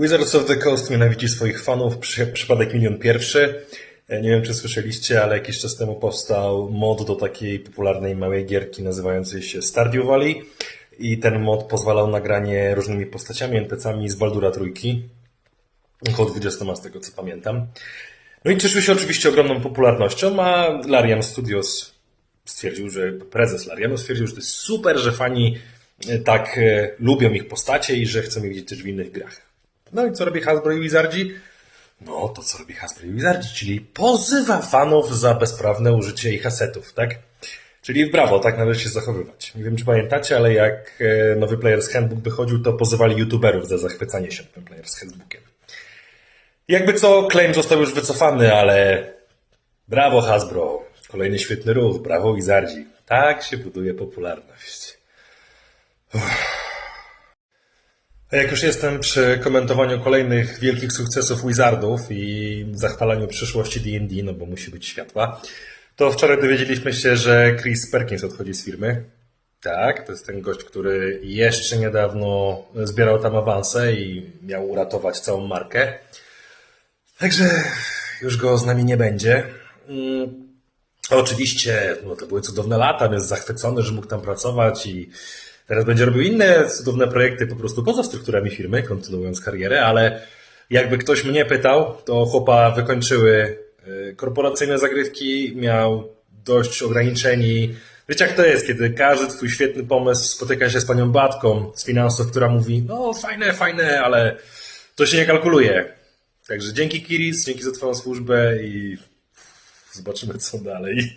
Wizards of the Coast nienawidzi swoich fanów, przy, przypadek milion pierwszy. E, Nie wiem, czy słyszeliście, ale jakiś czas temu powstał mod do takiej popularnej małej gierki nazywającej się Stardew Valley i ten mod pozwalał na granie różnymi postaciami, NPC-ami z Baldura Trójki. Około 20 z tego co pamiętam. No i cieszył się oczywiście ogromną popularnością, a Larian Studios stwierdził, że prezes Larianu stwierdził, że to jest super, że fani e, tak e, lubią ich postacie i że chcą je widzieć też w innych grach. No i co robi Hasbro i Wizardzi? No to co robi Hasbro i Wizardzi, czyli pozywa fanów za bezprawne użycie ich asetów, tak? Czyli brawo, tak należy się zachowywać. Nie wiem, czy pamiętacie, ale jak e, nowy Player's Handbook wychodził, to pozywali youtuberów za zachwycanie się tym Player's Handbookiem. Jakby co, claim został już wycofany, ale brawo Hasbro. Kolejny świetny ruch, brawo Wizardzi. Tak się buduje popularność. A jak już jestem przy komentowaniu kolejnych wielkich sukcesów Wizardów i zachwalaniu przyszłości D&D, no bo musi być światła, to wczoraj dowiedzieliśmy się, że Chris Perkins odchodzi z firmy. Tak, to jest ten gość, który jeszcze niedawno zbierał tam awanse i miał uratować całą markę. Także już go z nami nie będzie. Mm, Oczywiście, no to były cudowne lata, jest zachwycony, że mógł tam pracować i teraz będzie robił inne cudowne projekty po prostu poza strukturami firmy, kontynuując karierę, ale jakby ktoś mnie pytał, to chłopa wykończyły y, korporacyjne zagrywki, miał dość ograniczeni. Wiecie jak to jest, kiedy każdy twój świetny pomysł spotyka się z panią Batką z finansów, która mówi, no fajne, fajne, ale to się nie kalkuluje. Także dzięki Kiris, dzięki za twoją służbę i zobaczymy co dalej.